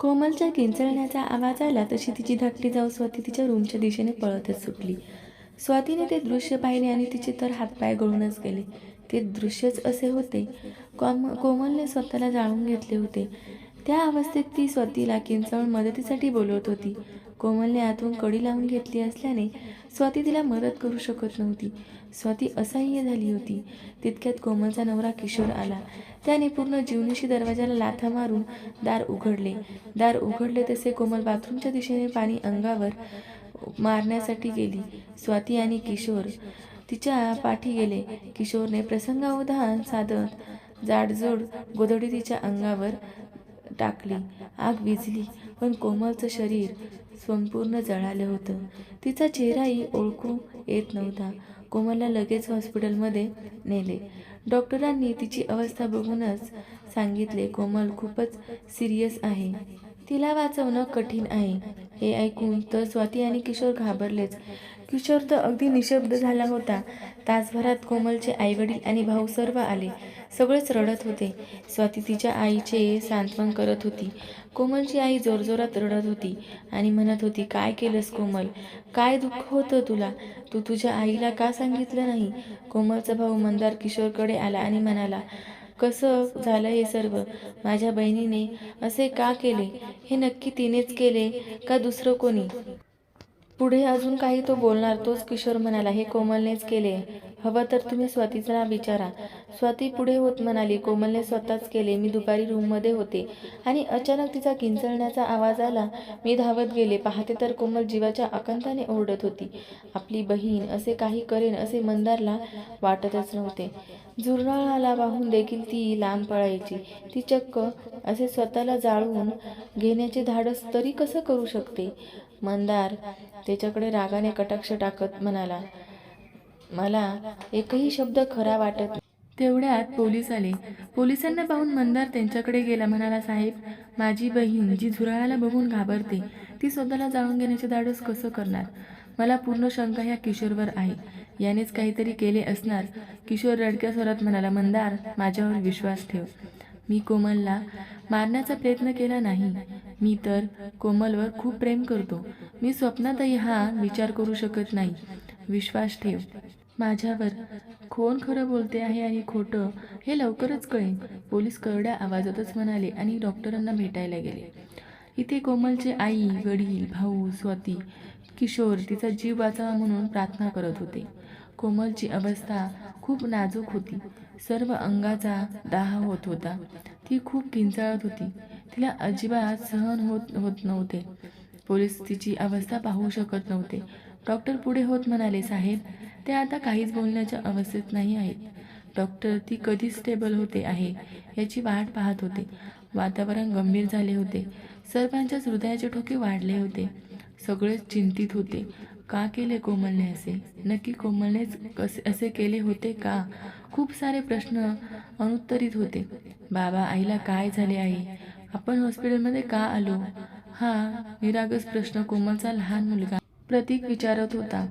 कोमलच्या किंचळण्याचा आवाज आला तशी तिची धाकटी जाऊ स्वाती तिच्या रूमच्या दिशेने पळतच सुटली. स्वातीने ते दृश्य पाहिले आणि तिचे तर हातपाय गळूनच गेले. ते दृश्यच असे होते. कॉम कोमलने स्वतःला जाळून घेतले होते. त्या अवस्थेत ती स्वातीला किंचाळून मदतीसाठी बोलवत होती. कोमलने आतून कडी लावून घेतली असल्याने स्वाती तिला मदत करू शकत नव्हती. स्वाती असह्य झाली होती. तितक्यात कोमलचा नवरा किशोर आला. त्याने पूर्ण जीवनीशी दरवाजाला लाथा मारून दार उघडले. दार उघडले तसे कोमल बाथरूमच्या दिशेने पाणी अंगावर मारण्यासाठी गेली. स्वाती आणि किशोर तिच्या पाठी गेले. किशोरने प्रसंगावधान साधत जाडजोड गोधडी तिच्या अंगावर टाकली. आग विझली पण कोमलचं शरीर संपूर्ण जळालं होतं. तिचा चेहराही ओळखू येत नव्हता. कोमलला लगेच हॉस्पिटलमध्ये नेले. डॉक्टरांनी तिची अवस्था बघूनच सांगितले कोमल खूपच सिरियस आहे. तिला वाचवणं कठीण आहे. हे ऐकून तर स्वाती आणि किशोर घाबरलेच. किशोर तर अगदी निशब्द झाला होता. तासभरात कोमलचे आईवडील आणि भाऊ सर्व आले. सगळेच रडत होते. स्वाती तिच्या आईचे सांत्वन करत होती. कोमलची आई जोरजोरात रडत होती आणि म्हणत होती काय केलंस कोमल? काय दुःख होतं तुला? तू तुझ्या आईला का सांगितलं नाही? कोमलचा भाऊ मंदार किशोरकडे आला आणि म्हणाला कसं झालं हे सर्व? माझ्या बहिणीने असे का केले? हे नक्की तिनेच केले का दुसरं कोणी? पुढे अजून काही तो बोलणार तोच किशोर म्हणाला हे कोमलनेच केले. हवं तर तुम्ही स्वातीचा विचारा. स्वाती पुढे होत म्हणाली कोमलने स्वतःच केले. मी दुपारी रूममध्ये होते आणि अचानक तिचा किंचळण्याचा आवाज आला. मी धावत गेले. पाहते तर कोमल जीवाच्या आकांताने ओरडत होती. आपली बहीण असे काही करेन असे मंदारला वाटतच नव्हते. झुरनाळाला वाहून देखील ती लांब पळायची. ती चक्क असे स्वतःला जाळून घेण्याचे धाडस तरी कसं करू शकते? मंदार त्याच्याकडे रागाने कटाक्ष टाकत म्हणाला मला एकही शब्द खरा वाटत तेवढ्यात पोलीस आले. पोलिसांना पाहून मंदार त्यांच्याकडे गेला म्हणाला साहेब माझी बहीण जी झुरळाला बघून घाबरते ती स्वतःला जाळून घेण्याचे धाडस कसं करणार? मला पूर्ण शंका ह्या किशोरवर आहे. यानेच काहीतरी केले असणार. किशोर रडक्या स्वरात म्हणाला मंदार माझ्यावर विश्वास ठेव. मी कोमलला मारण्याचा प्रयत्न केला नाही. मी तर कोमलवर खूप प्रेम करतो. मी स्वप्नातही हा विचार करू शकत नाही. विश्वास ठेव. माझ्यावर. कोण खरं बोलते आहे आणि खोटं हे लवकरच कळेल. पोलीस करड्या आवाजातच म्हणाले आणि डॉक्टरांना भेटायला गेले. इथे कोमलचे आई वडील भाऊ स्वाती किशोर तिचा जीव वाचावा म्हणून प्रार्थना करत होते. कोमलची अवस्था खूप नाजूक होती. सर्व अंगाचा दाह होत होता. ती खूप किंचाळत होती. तिला अजिबात सहन होत होत नव्हते. पोलीस तिची अवस्था पाहू शकत नव्हते. डॉक्टर पुढे होत म्हणाले साहेब ते आता काहीच बोलण्याच्या अवस्थेत नाही आहेत. डॉक्टर ती कधी स्टेबल होते आहे याची वाट पाहत होते. वातावरण गंभीर झाले होते. सर्वांच्याच हृदयाचे ठोके वाढले होते. सगळेच चिंतित होते. का केले कोमलने असे? नक्की कोमलनेच कसे असे केले होते का? खूप सारे प्रश्न अनुत्तरित होते. बाबा आईला काय झाले आहे आपण हॉस्पिटलमध्ये का आलो? हा निरागस प्रश्न कोमलचा लहान मुलगा प्रतीक विचारत होता.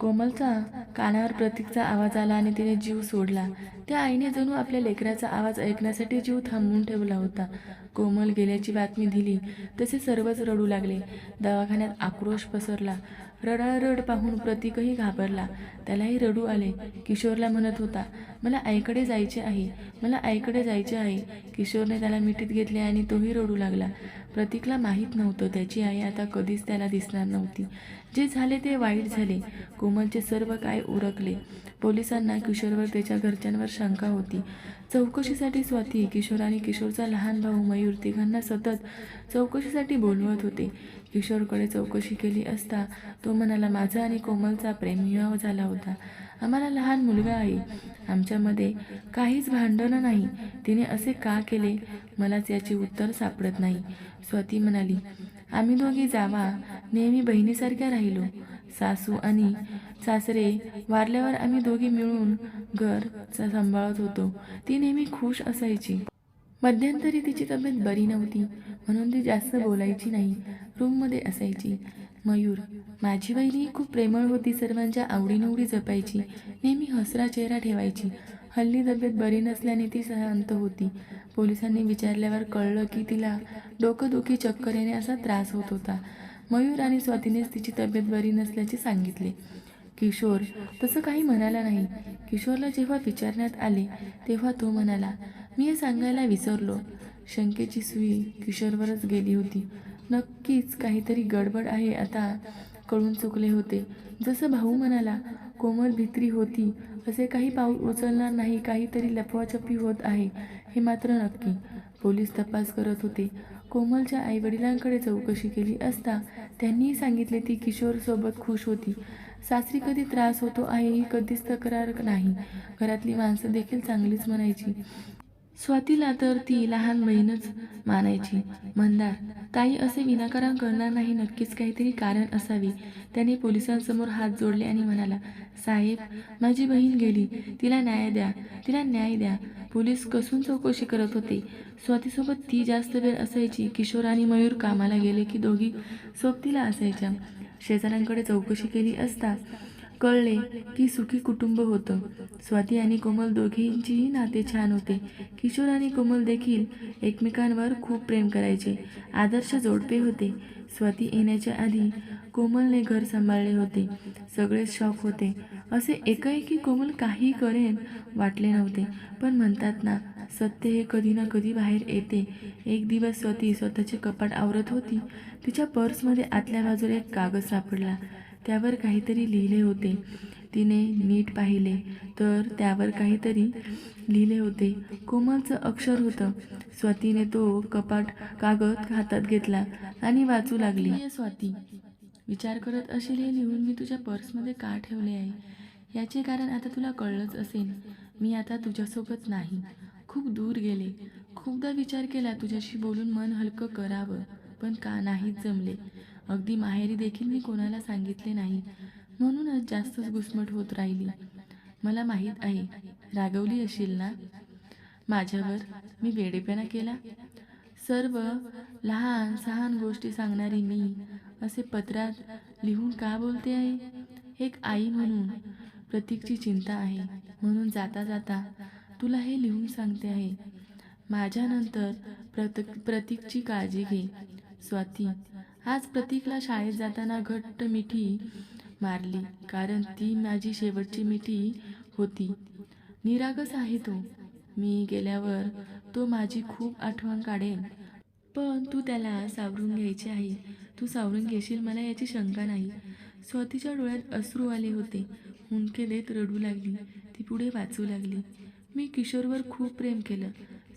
कोमलचा कानावर प्रतीकचा आवाज आला आणि तिने जीव सोडला. त्या आईने जणू आपल्या लेकराचा आवाज ऐकण्यासाठी जीव थांबवून ठेवला होता. कोमल गेल्याची बातमी दिली तसे सर्वच रडू लागले. दवाखान्यात आक्रोश पसरला. रडारड पाहून प्रतीकही घाबरला. त्यालाही रडू आले. किशोरला म्हणत होता मला आईकडे जायचे आहे. मला आईकडे जायचे आहे. किशोरने त्याला मिठीत घेतले आणि तोही रडू लागला. प्रतीकला माहीत नव्हतं. त्याची आई आता कधीच त्याला दिसणार नव्हती. जे झाले ते वाईट झाले. कोमलचे सर्व काय उरकले. पोलिसांना किशोरवर त्याच्या घरच्यांवर शंका होती. चौकशीसाठी स्वाती किशोर आणि किशोरचा लहान भाऊ मयूर तिघांना सतत चौकशीसाठी बोलवत होते. किशोरकडे चौकशी केली असता तो म्हणाला माझा आणि कोमलचा प्रेम विवाह झाला होता. आम्हाला लहान मुलगा आहे. आमच्यामध्ये काहीच भांडणं नाही. तिने असे का केले? मलाच याचे उत्तर सापडत नाही. स्वाती म्हणाली आम्ही दोघी जावा. नेहमी बहिणीसारख्या राहिलो. सासू आणि सासरे वारल्यावर आम्ही दोघी मिळून घर सांभाळत होतो. ती नेहमी खुश असायची. मध्यंतरी तिची तब्येत बरी नव्हती. म्हणून ती जास्त बोलायची नाही. रूममध्ये असायची. मयूर माझी वहिनी खूप प्रेमळ होती सर्वांच्या आवडीनिवडी जपायची. नेहमी हसरा चेहरा ठेवायची. हल्ली तब्येत बरी नसल्याने ती शांत होती. पोलिसांनी विचारल्यावर कळलं की तिला डोकंदुखी चक्कर येणे असा त्रास होत होता. मयूर आणि स्वातीनेच तिची तब्येत बरी नसल्याचे सांगितले. किशोर तसं काही म्हणाला नाही. किशोरला जेव्हा विचारण्यात आले तेव्हा तो म्हणाला मी हे सांगायला विसरलो. शंकेची सुई किशोरवरच गेली होती. नक्कीच काहीतरी गडबड आहे. आता कळून चुकले होते. जसं भाऊ म्हणाला कोमल भित्री होती. असे काही पाऊल उचलणार नाही. काहीतरी लपवाछपी होत आहे. हे मात्र नक्की. पोलीस तपास करत होते. कोमलच्या आईवडिलांकडे चौकशी केली असता त्यांनीही सांगितले ती किशोरसोबत खुश होती. सासरी कधी त्रास होतो आहे ही कधीच तक्रार नाही. घरातली माणसं देखील चांगलीच म्हणायची. स्वातीला तर ती लहान बहीणच मानायची. मंदार ताई असे विनाकारण करणार नाही नक्कीच काहीतरी कारण असावे. त्याने पोलिसांसमोर हात जोडले आणि म्हणाला साहेब माझी बहीण गेली. तिला न्याय द्या. तिला न्याय द्या. पोलीस कसून चौकशी करत होते. स्वातीसोबत ती जास्त वेळ असायची. किशोर आणि मयूर कामाला गेले की दोघी सोबतीला असायच्या. शेजाऱ्यांकडे चौकशी केली असता कळले की सुखी कुटुंब होतं. स्वाती आणि कोमल दोघींचीही नाते छान होते. किशोर आणि कोमल देखील एकमेकांवर खूप प्रेम करायचे. आदर्श जोडपे होते. स्वाती येण्याच्या आधी कोमलने घर सांभाळले होते. सगळेच शॉक होते. असे एकाएकी कोमल काही करेन वाटले नव्हते. पण म्हणतात ना सत्य हे कधी ना कधी बाहेर येते. एक दिवस स्वाती स्वतःचे कपाट आवरत होती. तिच्या पर्समध्ये आतल्या बाजूला एक कागद सापडला. त्यावर काहीतरी लिहिले होते. तिने नीट पाहिले तर त्यावर काहीतरी लिहिले होते. कोमलचं अक्षर होतं. स्वातीने तो कपाट कागद हातात घेतला आणि वाचू लागली. स्वाती विचार करत असेल हे लिहून मी तुझ्या पर्समध्ये का ठेवले आहे? याचे कारण आता तुला कळलंच असेल. मी आता तुझ्यासोबत नाही. खूप दूर गेले. खूपदा विचार केला तुझ्याशी बोलून मन हलकं करावं. पण का नाहीच जमले? अगदी माहेरी देखील मी कोणाला सांगितले नाही. म्हणूनच जास्तच घुसमट होत राहिली. मला माहीत आहे रागवली असेल ना? माझ्यावर मी वेडेपणा केला? सर्व लहान सहान गोष्टी सांगणारी मी असे पत्रात लिहून का बोलते आहे? एक आई म्हणून प्रतीकची चिंता आहे. म्हणून जाता जाता तुला हे लिहून सांगते आहे. माझ्यानंतर प्रत प्रतीकची काळजी घे. स्वाती आज प्रतीकला शाळेत जाताना घट्ट मिठी मारली. कारण ती माझी शेवटची मिठी होती. निरागस आहे तो. मी गेल्यावर तो माझी खूप आठवण काढेल. पण तू त्याला सावरून घ्यायची आहे तू सावरून घेशील मला याची शंका नाही. स्वातीच्या डोळ्यात अश्रू आले होते. हुंदके देत रडू लागली. ती पुढे वाचू लागली. मी किशोरवर खूप प्रेम केलं.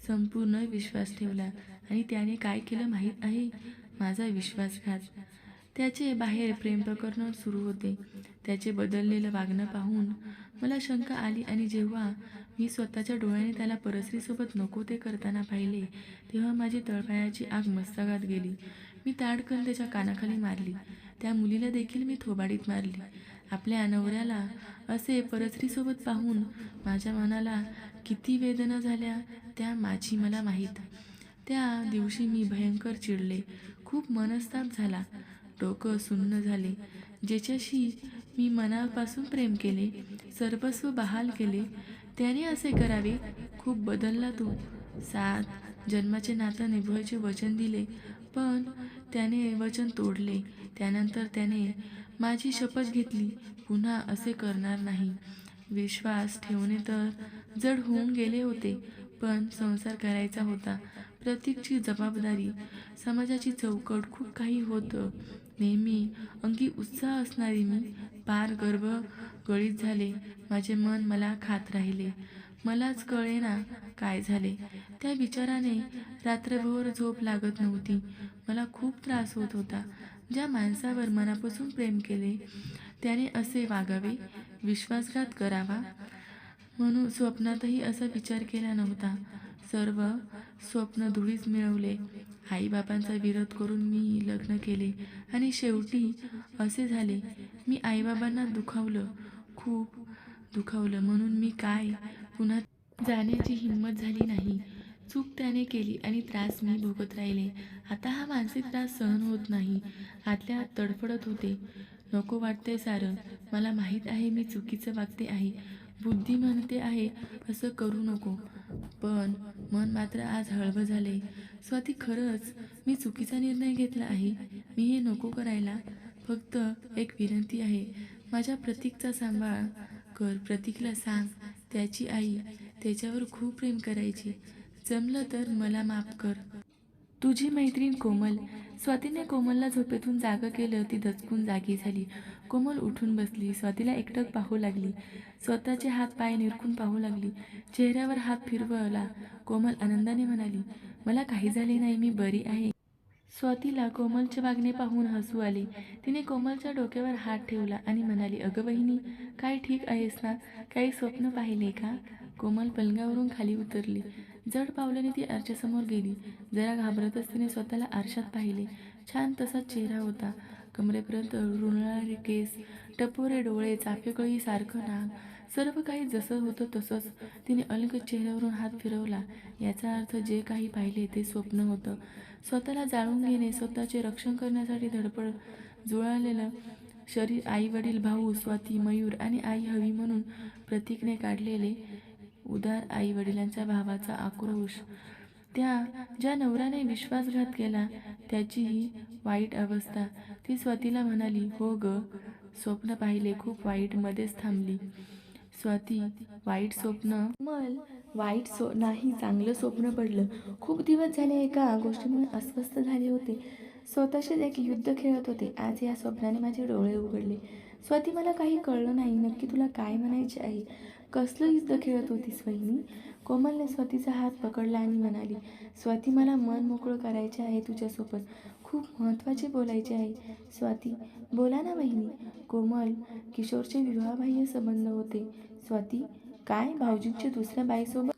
संपूर्ण विश्वास ठेवला. आणि त्याने काय केलं माहीत आहे? माझा विश्वासघात त्याचे बाहेर प्रेमप्रकरण सुरू होते. त्याचे बदललेलं वागणं पाहून मला शंका आली आणि जेव्हा मी स्वतःच्या डोळ्याने त्याला परसरीसोबत नको ते करताना पाहिले तेव्हा माझी तळपायाची आग मस्तकात गेली. मी ताडकन त्याच्या कानाखाली मारली. त्या मुलीला देखील मी थोबाडीत मारली. आपल्या नवऱ्याला असे परसरीसोबत पाहून माझ्या मनाला किती वेदना झाल्या त्या माझी मला माहीत. त्या दिवशी मी भयंकर चिडले. खूप मनस्ताप झाला. डोकं सुन्न झाले. ज्याच्याशी मी मनापासून प्रेम केले सर्वस्व बहाल केले त्याने असे करावे. खूप बदलला तो. सात जन्माचे नातं निभवायचे वचन दिले. पण त्याने वचन तोडले. त्यानंतर त्याने माझी शपथ घेतली. पुन्हा असे करणार नाही. विश्वास ठेवणे तर जड होऊन गेले होते. पण संसार करायचा होता. प्रत्येकची जबाबदारी समाजाची चौकट खूप काही होतं. नेहमी अंगी उत्साह असणारी मी पार गर्भ गळीत झाले. माझे मन मला खात राहिले. मलाच कळेना काय झाले. त्या विचाराने रात्रभर झोप लागत नव्हती. मला खूप त्रास होत होता. ज्या माणसावर मनापासून प्रेम केले त्याने असे वागावे. विश्वासघात करावा. म्हणून स्वप्नातही असा विचार केला नव्हता. सर्व स्वप्न धुळीच मिळवले. आईबाबांचा विरोध करून मी लग्न केले आणि शेवटी असे झाले. मी आईबाबांना दुखावलं खूप दुखावलं. म्हणून मी काय पुन्हा जाण्याची हिंमत झाली नाही. चूक त्याने केली आणि त्रास मी भोगत राहिले. आता हा मानसिक त्रास सहन होत नाही. आतल्या तडफडत होते. नको वाटते सारं. मला माहीत आहे मी चुकीचं वागते आहे. बुद्धी म्हणते आहे असं करू नको. पण मन मात्र आज हळवं झाले स्वाती खरंच मी चुकीचा निर्णय घेतला आहे. मी हे नको करायला. फक्त एक विनंती आहे. माझ्या प्रतीकचा सांभाळ कर. प्रतीकला सांग त्याची आई त्याच्यावर खूप प्रेम करायची. जमलं तर मला माफ कर. तुझी मैत्रीण कोमल. स्वातीने कोमलला झोपेतून जागं केलं ती दचकून जागी झाली. कोमल उठून बसली स्वातीला एकटक पाहू लागली. स्वतःचे हात पाय निरखून पाहू लागली. चेहऱ्यावर हात फिरवला. कोमल आनंदाने म्हणाली मला काही झाले नाही मी बरी आहे. स्वातीला कोमलचे वागणे पाहून हसू आले. तिने कोमलच्या डोक्यावर हात ठेवला आणि म्हणाली अगं बहिणी काय ठीक आहेस ना? काही स्वप्न पाहिले का? कोमल पलंगावरून खाली उतरली. जड पावलाने ती आरशासमोर गेली. जरा घाबरतच तिने स्वतःला आरशात पाहिले. छान तसा चेहरा होता. कमरेपर्यंत रुळणारे केस टपोरे डोळे चाफेकळी सारखं नाक सर्व काही जसं होतं तसंच तिने अलग चेहऱ्यावरून हात फिरवला. याचा अर्थ जे काही पाहिले ते स्वप्न होतं. स्वतःला जाळून घेणे स्वतःचे रक्षण करण्यासाठी धडपड जुळालेलं शरीर आई वडील भाऊ स्वाती मयूर आणि आई हवी म्हणून प्रतीकने काढलेले उदार आई वडिलांच्या भावाचा आक्रोश. त्या ज्या नवऱ्याने विश्वासघात केला त्याची ही वाईट अवस्था. ती स्वातीला म्हणाली हो ग स्वप्न पाहिले खूप वाईट मध्येच थांबली. स्वाती वाईट स्वप्न? मल वाईट सो नाही चांगलं स्वप्न पडलं. खूप दिवस झाले एका गोष्टीमुळे अस्वस्थ झाले होते. स्वतःशीच एक युद्ध खेळत होते. आज या स्वप्नाने माझे डोळे उघडले. स्वाती मला काही कळलं नाही. नक्की तुला काय म्हणायचे आहे? कसलं युद्ध खेळत होतीस वहिनी कोमलने स्वातीचा हात पकडला आणि म्हणाली स्वाती मला मन मोकळं करायचे आहे तुझ्यासोबत. खूप महत्त्वाचे बोलायचे आहे. स्वाती बोला ना वहिनी. कोमल किशोरचे विवाहबाह्य संबंध होते. स्वाती काय भाऊजींच्या दुसऱ्या बाईसोबत?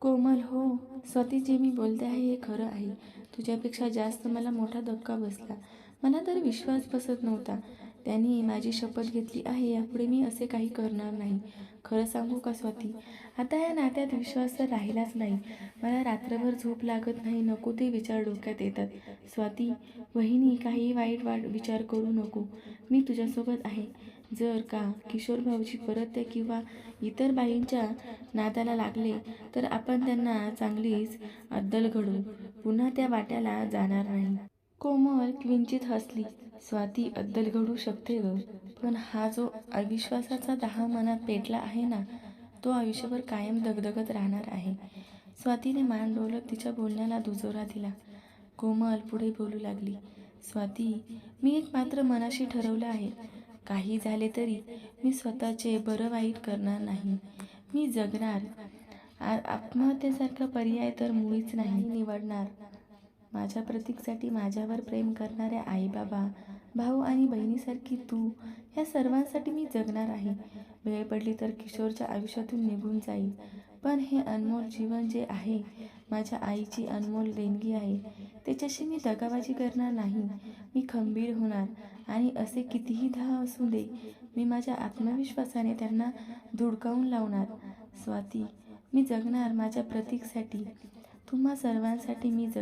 कोमल हो स्वाती जे मी बोलते आहे हे खरं आहे. तुझ्यापेक्षा जास्त मला मोठा धक्का बसला. मला तर विश्वास बसत नव्हता. त्यांनी माझी शपथ घेतली आहे यापुढे मी असे काही करणार नाही. खरं सांगू का स्वाती? आता या नात्यात विश्वास तर राहिलाच नाही. मला रात्रभर झोप लागत नाही नको ते विचार डोक्यात येतात. स्वाती वहिनी काही वाईट वाट विचार करू नको. मी तुझ्यासोबत आहे. जर का किशोर भाऊजी परत त्या किंवा इतर बाईंच्या नादाला लागले तर आपण त्यांना चांगलीच अद्दल घडू पुन्हा त्या वाट्याला जाणार नाही. कोमल किंचित हसली. स्वाती अद्दल घडू शकते ग. पण हा जो अविश्वासाचा दहा मनात पेटला आहे ना तो आयुष्यभर कायम दगदगत राहणार आहे. स्वातीने मान डोलत तिच्या बोलण्याला दुजोरा दिला. कोमल पुढे बोलू लागली स्वाती मी एक मात्र मनाशी ठरवलं आहे. काही झाले तरी मी स्वतःचे बरं वाईट करणार नाही. मी जगणार. आत्महत्येसारखा पर्याय तर मुळीच नाही. निवडणार. माझ्या प्रतीकसाठी माझ्यावर प्रेम करणाऱ्या आई बाबा भाऊ आणि बहिणीसारखी तू ह्या सर्वांसाठी मी जगणार आहे. वेळ पडली तर किशोरच्या आयुष्यातून निघून जाईल. पण हे अनमोल जीवन जे आहे माझ्या आईची अनमोल देणगी आहे त्याच्याशी मी दगाबाजी करणार नाही. मी खंबीर होणार आणि असे कितीही धाव असू दे मी माझ्या आत्मविश्वासाने त्यांना धुडकावून लावणार. स्वाती मी जगणार माझ्या प्रतीकसाठी. तुम्हा सर्वांसाठी मी जग